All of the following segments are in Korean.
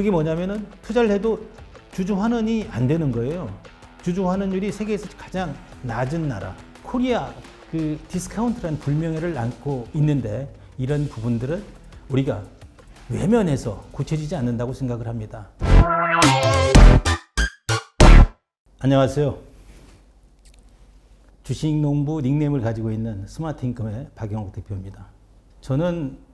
그게 뭐냐면은 투자를 해도 주주 환원이 안 되는 거예요. 주주 환원율이 세계에서 가장 낮은 나라. 코리아 그 디스카운트라는 불명예를 안고 있는데 이런 부분들은 우리가 외면해서 고쳐지지 않는다고 생각을 합니다. 안녕하세요. 주식농부 닉네임을 가지고 있는 스마트인컴의 박영욱 대표입니다. 저는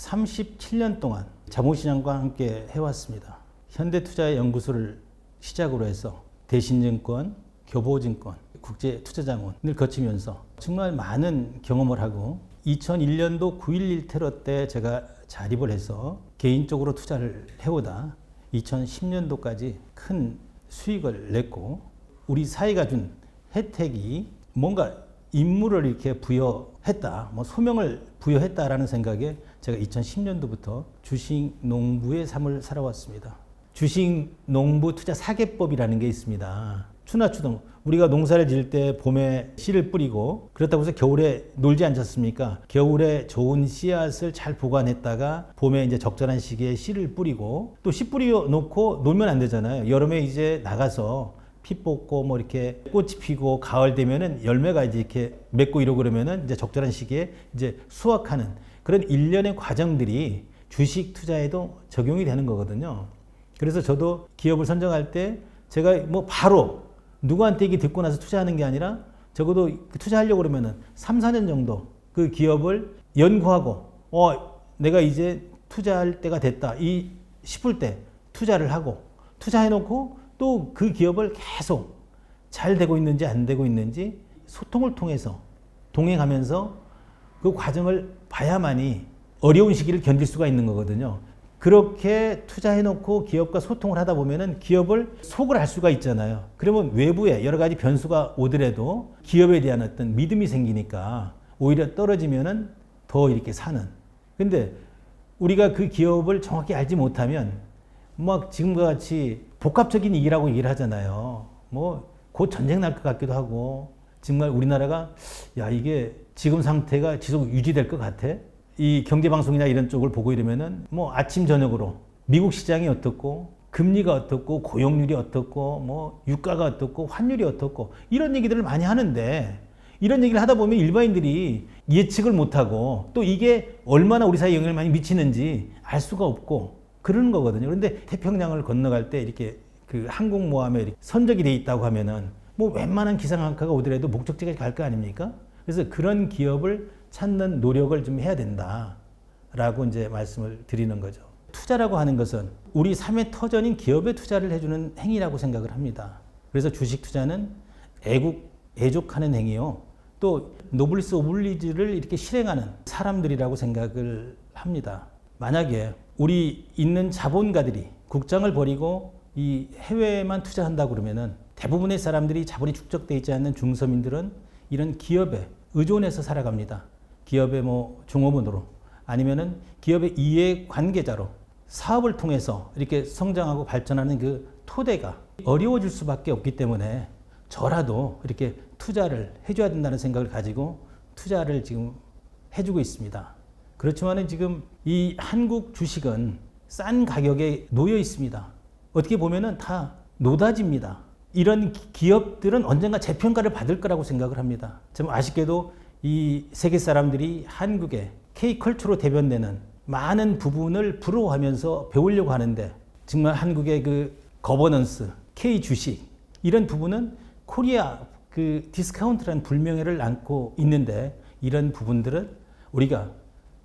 37년 동안 자본시장과 함께 해왔습니다. 현대투자연구소를 시작으로 해서 대신증권, 교보증권, 국제투자자문을 거치면서 정말 많은 경험을 하고 2001년도 9.11 테러 때 제가 자립을 해서 개인적으로 투자를 해오다 2010년도까지 큰 수익을 냈고 우리 사회가 준 혜택이 뭔가 임무를 이렇게 부여 했다, 뭐 소명을 부여했다라는 생각에 제가 2010년도부터 주식 농부의 삶을 살아왔습니다. 주식 농부 투자 사계법이라는 게 있습니다. 추나추동 우리가 농사를 지을 때 봄에 씨를 뿌리고 그렇다고 해서 겨울에 놀지 않겠습니까? 겨울에 좋은 씨앗을 잘 보관했다가 봄에 이제 적절한 시기에 씨를 뿌리고 또 씨 뿌려 놓고 놀면 안 되잖아요. 여름에 이제 나가서 피 뽑고 뭐 이렇게 꽃이 피고 가을 되면은 열매가 이제 이렇게 맺고 이러고 그러면은 이제 적절한 시기에 이제 수확하는 그런 일련의 과정들이 주식 투자에도 적용이 되는 거거든요. 그래서 저도 기업을 선정할 때 제가 뭐 바로 누구한테 얘기 듣고 나서 투자하는 게 아니라 적어도 그 투자하려고 그러면은 3, 4년 정도 그 기업을 연구하고 어 내가 이제 투자할 때가 됐다. 이 싶을 때 투자를 하고 투자해 놓고 또 그 기업을 계속 잘 되고 있는지 안 되고 있는지 소통을 통해서 동행하면서 그 과정을 봐야만이 어려운 시기를 견딜 수가 있는 거거든요. 그렇게 투자해 놓고 기업과 소통을 하다 보면은 기업을 속을 알 수가 있잖아요. 그러면 외부에 여러 가지 변수가 오더라도 기업에 대한 어떤 믿음이 생기니까 오히려 떨어지면은 더 이렇게 사는. 근데 우리가 그 기업을 정확히 알지 못하면 막 지금과 같이 복합적인 위기라고 얘기를 하잖아요. 뭐 곧 전쟁 날 것 같기도 하고 정말 우리나라가 야 이게 지금 상태가 지속 유지될 것 같아? 이 경제 방송이나 이런 쪽을 보고 이러면은 뭐 아침 저녁으로 미국 시장이 어떻고 금리가 어떻고 고용률이 어떻고 뭐 유가가 어떻고 환율이 어떻고 이런 얘기들을 많이 하는데 이런 얘기를 하다 보면 일반인들이 예측을 못하고 또 이게 얼마나 우리 사회에 영향을 많이 미치는지 알 수가 없고 그러는 거거든요. 그런데 태평양을 건너갈 때 이렇게 그 항공모함에 선적이 돼 있다고 하면은 뭐 웬만한 기상학과가 오더라도 목적지까지 갈 거 아닙니까? 그래서 그런 기업을 찾는 노력을 좀 해야 된다라고 이제 말씀을 드리는 거죠. 투자라고 하는 것은 우리 삶의 터전인 기업에 투자를 해주는 행위라고 생각을 합니다. 그래서 주식 투자는 애국, 애족하는 행위요. 또 노블리스 오블리지를 이렇게 실행하는 사람들이라고 생각을 합니다. 만약에 우리 있는 자본가들이 국장을 버리고 이 해외에만 투자한다 그러면은 대부분의 사람들이 자본이 축적돼 있지 않는 중서민들은 이런 기업에 의존해서 살아갑니다. 기업의 뭐 종업원으로 아니면은 기업의 이해 관계자로 사업을 통해서 이렇게 성장하고 발전하는 그 토대가 어려워질 수밖에 없기 때문에 저라도 이렇게 투자를 해줘야 된다는 생각을 가지고 투자를 지금 해주고 있습니다. 그렇지만은 지금 이 한국 주식은 싼 가격에 놓여 있습니다. 어떻게 보면은 다 노다지입니다. 이런 기업들은 언젠가 재평가를 받을 거라고 생각을 합니다. 좀 아쉽게도 이 세계 사람들이 한국의 K컬처로 대변되는 많은 부분을 부러워하면서 배우려고 하는데 정말 한국의 그 거버넌스, K 주식 이런 부분은 코리아 그 디스카운트라는 불명예를 안고 있는데 이런 부분들은 우리가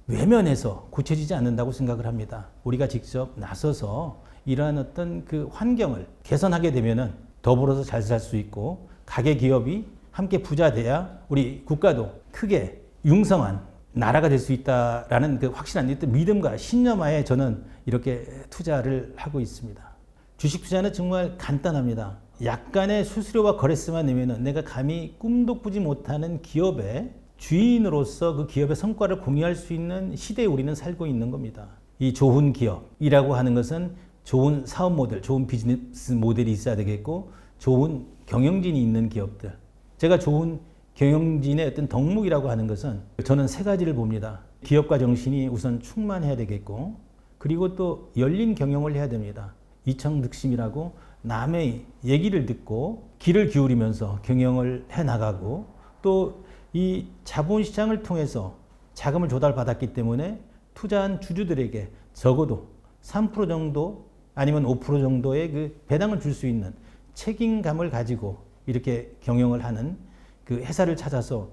외면해서 고쳐지지 않는다고 생각을 합니다. 우리가 직접 나서서 이러한 어떤 그 환경을 개선하게 되면은 더불어서 잘 살 수 있고 가계 기업이 함께 부자 돼야 우리 국가도 크게 융성한 나라가 될 수 있다라는 그 확실한 믿음과 신념하에 저는 이렇게 투자를 하고 있습니다. 주식 투자는 정말 간단합니다. 약간의 수수료와 거래세만 내면은 내가 감히 꿈도 꾸지 못하는 기업의 주인으로서 그 기업의 성과를 공유할 수 있는 시대에 우리는 살고 있는 겁니다. 이 좋은 기업이라고 하는 것은 좋은 사업 모델, 좋은 비즈니스 모델이 있어야 되겠고 좋은 경영진이 있는 기업들. 제가 좋은 경영진의 어떤 덕목이라고 하는 것은 저는 세 가지를 봅니다. 기업가 정신이 우선 충만해야 되겠고 그리고 또 열린 경영을 해야 됩니다. 이청득심이라고 남의 얘기를 듣고 귀를 기울이면서 경영을 해 나가고 또 이 자본시장을 통해서 자금을 조달받았기 때문에 투자한 주주들에게 적어도 3% 정도 아니면 5% 정도의 그 배당을 줄 수 있는 책임감을 가지고 이렇게 경영을 하는 그 회사를 찾아서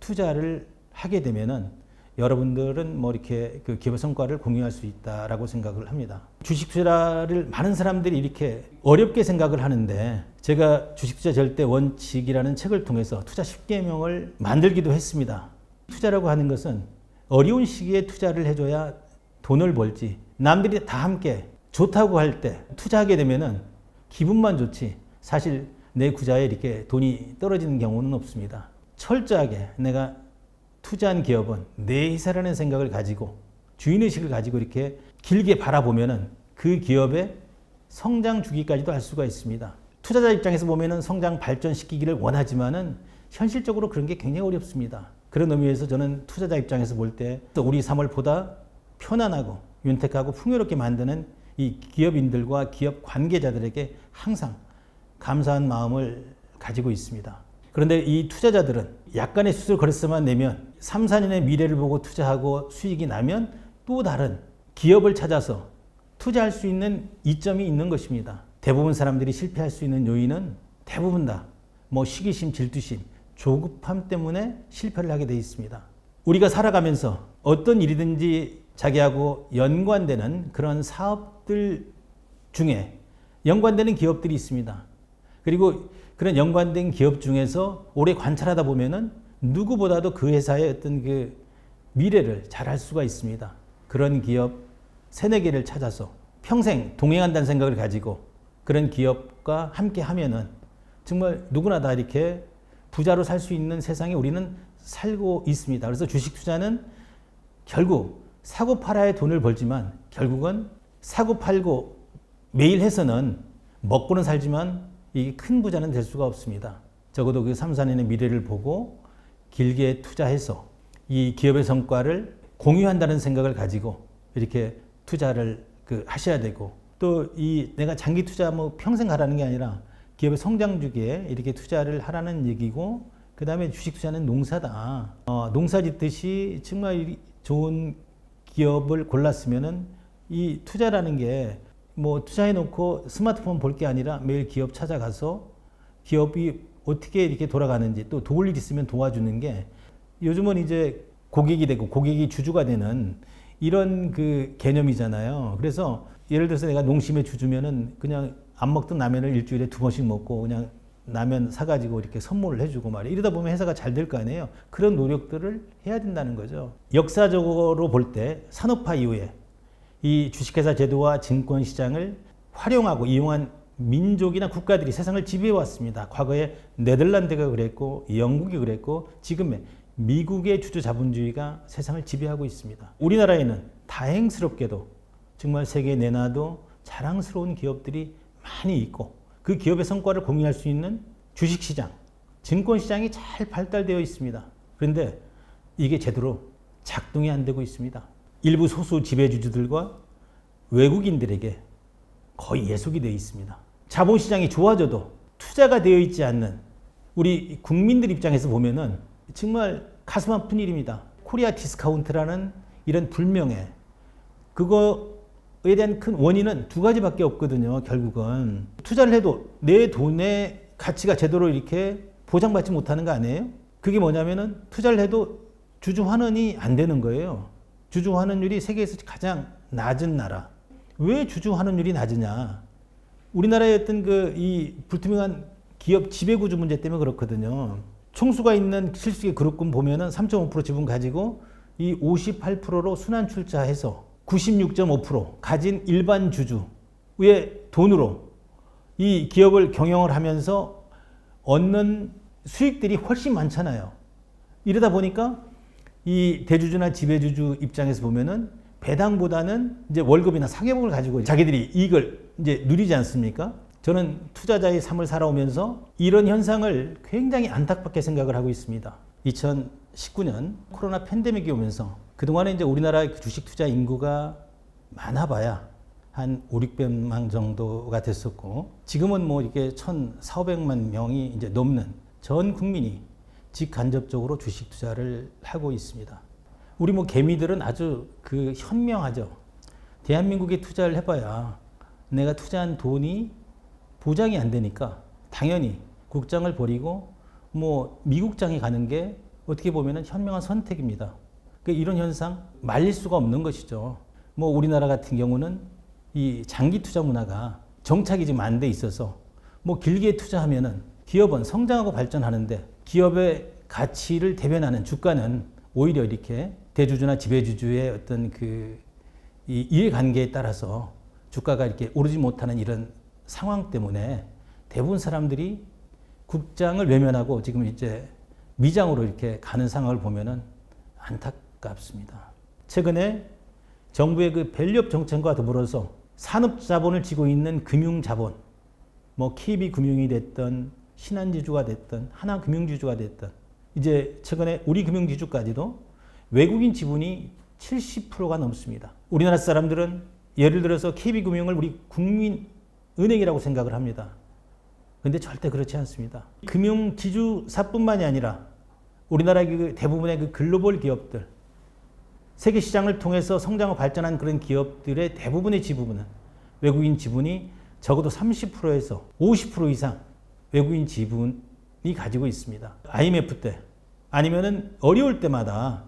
투자를 하게 되면은 여러분들은 뭐 이렇게 그 기업의 성과를 공유할 수 있다라고 생각을 합니다. 주식 투자를 많은 사람들이 이렇게 어렵게 생각을 하는데 제가 주식 투자 절대 원칙이라는 책을 통해서 투자 10개명을 만들기도 했습니다. 투자라고 하는 것은 어려운 시기에 투자를 해줘야 돈을 벌지 남들이 다 함께 좋다고 할 때 투자하게 되면은 기분만 좋지 사실 내 구자에 이렇게 돈이 떨어지는 경우는 없습니다. 철저하게 내가 투자한 기업은 내 회사라는 생각을 가지고 주인의식을 가지고 이렇게 길게 바라보면은 그 기업의 성장 주기까지도 알 수가 있습니다. 투자자 입장에서 보면은 성장 발전시키기를 원하지만은 현실적으로 그런 게 굉장히 어렵습니다. 그런 의미에서 저는 투자자 입장에서 볼 때 우리 삶을 보다 편안하고 윤택하고 풍요롭게 만드는 이 기업인들과 기업 관계자들에게 항상 감사한 마음을 가지고 있습니다. 그런데 이 투자자들은 약간의 수술 거래서만 내면 3, 4년의 미래를 보고 투자하고 수익이 나면 또 다른 기업을 찾아서 투자할 수 있는 이점이 있는 것입니다. 대부분 사람들이 실패할 수 있는 요인은 대부분 다 뭐 시기심, 질투심, 조급함 때문에 실패를 하게 되어 있습니다. 우리가 살아가면서 어떤 일이든지 자기하고 연관되는 그런 사업들 중에 연관되는 기업들이 있습니다. 그리고 그런 연관된 기업 중에서 오래 관찰하다 보면은 누구보다도 그 회사의 어떤 그 미래를 잘 알 수가 있습니다. 그런 기업 세네 개를 찾아서 평생 동행한다는 생각을 가지고 그런 기업과 함께 하면은 정말 누구나 다 이렇게 부자로 살 수 있는 세상에 우리는 살고 있습니다. 그래서 주식 투자는 결국 사고 팔아야 돈을 벌지만 결국은 사고 팔고 매일 해서는 먹고는 살지만 이 큰 부자는 될 수가 없습니다. 적어도 그 3, 4년의 미래를 보고 길게 투자해서 이 기업의 성과를 공유한다는 생각을 가지고 이렇게 투자를 그 하셔야 되고 또 이 내가 장기 투자 뭐 평생 하라는 게 아니라 기업의 성장 주기에 이렇게 투자를 하라는 얘기고 그 다음에 주식 투자는 농사다. 어, 농사 짓듯이 정말 좋은 기업을 골랐으면은 이 투자라는 게 뭐 투자해 놓고 스마트폰 볼 게 아니라 매일 기업 찾아가서 기업이 어떻게 이렇게 돌아가는지 또 도울 일 있으면 도와주는 게 요즘은 이제 고객이 되고 고객이 주주가 되는 이런 그 개념이잖아요. 그래서 예를 들어서 내가 농심의 주주면은 그냥 안 먹던 라면을 일주일에 두 번씩 먹고 그냥 라면 사가지고 이렇게 선물을 해주고 말이야. 이러다 보면 회사가 잘 될 거 아니에요. 그런 노력들을 해야 된다는 거죠. 역사적으로 볼 때 산업화 이후에 이 주식회사 제도와 증권시장을 활용하고 이용한 민족이나 국가들이 세상을 지배해 왔습니다. 과거에 네덜란드가 그랬고 영국이 그랬고 지금의 미국의 주주 자본주의가 세상을 지배하고 있습니다. 우리나라에는 다행스럽게도 정말 세계 내놔도 자랑스러운 기업들이 많이 있고 그 기업의 성과를 공유할 수 있는 주식시장, 증권시장이 잘 발달되어 있습니다. 그런데 이게 제대로 작동이 안 되고 있습니다. 일부 소수 지배주주들과 외국인들에게 거의 예속이 되어 있습니다. 자본시장이 좋아져도 투자가 되어 있지 않는 우리 국민들 입장에서 보면은 정말 가슴 아픈 일입니다. 코리아 디스카운트라는 이런 불명예. 그거에 대한 큰 원인은 두 가지밖에 없거든요. 결국은 투자를 해도 내 돈의 가치가 제대로 이렇게 보장받지 못하는 거 아니에요? 그게 뭐냐면은 투자를 해도 주주 환원이 안 되는 거예요. 주주 환원율이 세계에서 가장 낮은 나라. 왜 주주 환원율이 낮으냐? 우리나라의 어떤 그 이 불투명한 기업 지배구조 문제 때문에 그렇거든요. 총수가 있는 실수의 그룹군 보면은 3.5% 지분 가지고 이 58%로 순환 출자해서 96.5% 가진 일반 주주의 돈으로 이 기업을 경영을 하면서 얻는 수익들이 훨씬 많잖아요. 이러다 보니까 이 대주주나 지배주주 입장에서 보면은 배당보다는 이제 월급이나 사개복을 가지고 자기들이 이익을 이제 누리지 않습니까? 저는 투자자의 삶을 살아오면서 이런 현상을 굉장히 안타깝게 생각을 하고 있습니다. 2019년 코로나 팬데믹이 오면서 그동안에 이제 우리나라 주식 투자 인구가 많아봐야 한 5, 600만 정도가 됐었고 지금은 뭐 이게 1,400만 명이 이제 넘는 전 국민이 직간접적으로 주식 투자를 하고 있습니다. 우리 뭐 개미들은 아주 그 현명하죠. 대한민국에 투자를 해봐야 내가 투자한 돈이 보장이 안 되니까 당연히 국장을 버리고 뭐 미국장에 가는 게 어떻게 보면 현명한 선택입니다. 그 이런 현상 말릴 수가 없는 것이죠. 뭐 우리나라 같은 경우는 이 장기 투자 문화가 정착이 지금 안 돼 있어서 뭐 길게 투자하면은 기업은 성장하고 발전하는데 기업의 가치를 대변하는 주가는 오히려 이렇게 대주주나 지배주주의 어떤 그이 이해관계에 따라서 주가가 이렇게 오르지 못하는 이런 상황 때문에 대부분 사람들이 국장을 외면하고 지금 이제 미장으로 이렇게 가는 상황을 보면은 안타깝습니다. 최근에 정부의 그 밸류업 정책과 더불어서 산업 자본을 쥐고 있는 금융 자본, 뭐 KB 금융이 됐던 신한지주가 됐던 하나금융지주가 됐던 이제 최근에 우리 금융지주까지도 외국인 지분이 70%가 넘습니다. 우리나라 사람들은 예를 들어서 KB금융을 우리 국민 은행이라고 생각을 합니다. 근데 절대 그렇지 않습니다. 금융 지주사뿐만이 아니라 우리나라 그 대부분의 그 글로벌 기업들, 세계 시장을 통해서 성장하고 발전한 그런 기업들의 대부분의 지분은 외국인 지분이 적어도 30%에서 50% 이상 외국인 지분이 가지고 있습니다. IMF 때 아니면은 어려울 때마다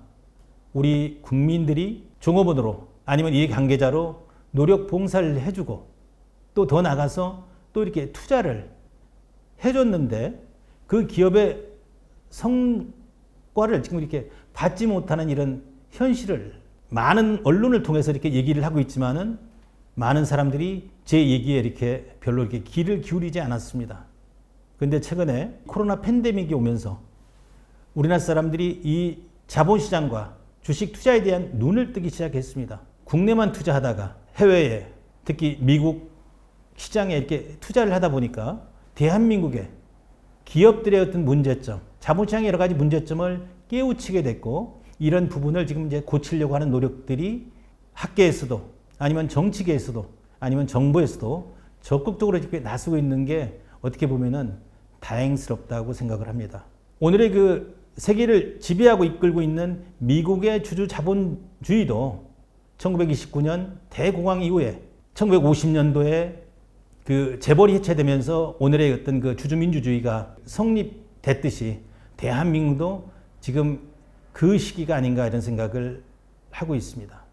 우리 국민들이 종업원으로 아니면 이해관계자로 노력 봉사를 해주고 또 더 나가서 또 이렇게 투자를 해줬는데 그 기업의 성과를 지금 이렇게 받지 못하는 이런 현실을 많은 언론을 통해서 이렇게 얘기를 하고 있지만은 많은 사람들이 제 얘기에 이렇게 별로 이렇게 귀를 기울이지 않았습니다. 근데 최근에 코로나 팬데믹이 오면서 우리나라 사람들이 이 자본시장과 주식 투자에 대한 눈을 뜨기 시작했습니다. 국내만 투자하다가 해외에 특히 미국 시장에 이렇게 투자를 하다 보니까 대한민국의 기업들의 어떤 문제점, 자본시장의 여러 가지 문제점을 깨우치게 됐고 이런 부분을 지금 이제 고치려고 하는 노력들이 학계에서도 아니면 정치계에서도 아니면 정부에서도 적극적으로 이렇게 나서고 있는 게 어떻게 보면은 다행스럽다고 생각을 합니다. 오늘의 그 세계를 지배하고 이끌고 있는 미국의 주주 자본주의도 1929년 대공황 이후에 1950년도에 그 재벌이 해체되면서 오늘의 어떤 그 주주민주주의가 성립됐듯이 대한민국도 지금 그 시기가 아닌가 이런 생각을 하고 있습니다.